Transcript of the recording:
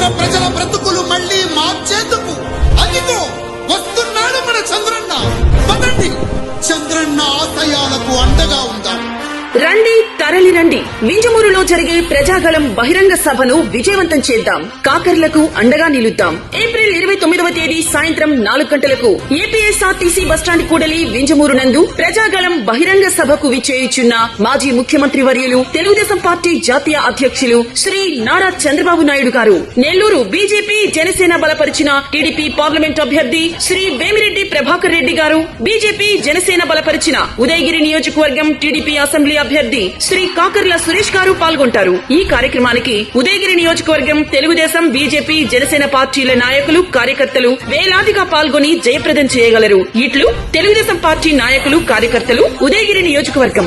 సముద్ర ప్రజల బ్రతుకులు మళ్ళీ మార్చేందుకు అదిగో వస్తున్నాడు మన చంద్రన్న. పదండి. చంద్రన్న ఆశయాలకు అండగా ఉందా. రండి తరలి రండి. మింజమూరులో జరిగే ప్రజాగలం బహిరంగ సభను విజయవంతం చేద్దాం. కాకర్లకు అండగా నిలుద్దాం. ఏప్రిల్ ఇరవై తొమ్మిదవ తేదీ సాయంత్రం నాలుగు గంటలకు. ఏపీ ఏపీఎస్ఆర్టీసీ బస్టాండ్ కూడలి వింజమూరు నందు ప్రజాగళం బహిరంగ సభకు విచ్చేయుచున్న మాజీ ముఖ్యమంత్రి వర్యులు తెలుగుదేశం పార్టీ జాతీయ అధ్యక్షులు శ్రీ నారా చంద్రబాబు నాయుడు గారు. నెల్లూరు బీజేపీ జనసేన బలపరిచిన టీడీపీ పార్లమెంట్ అభ్యర్థి శ్రీ వేమిరెడ్డి ప్రభాకర్ రెడ్డి గారు బీజేపీ జనసేన బలపరిచిన ఉదయగిరి నియోజకవర్గం టీడీపీ అసెంబ్లీ అభ్యర్థి శ్రీ కాకర్ల సురేష్ గారు పాల్గొంటారు. ఈ కార్యక్రమానికి ఉదయగిరి నియోజకవర్గం తెలుగుదేశం బీజేపీ జనసేన పార్టీల నాయకులు కార్యకర్తలు వేలాదిగా పాల్గొని జయప్రదం చేయగలరు. ఇట్లు తెలుగుదేశం పార్టీ నాయకులు కార్యకర్తలు ఉదయగిరి నియోజకవర్గం.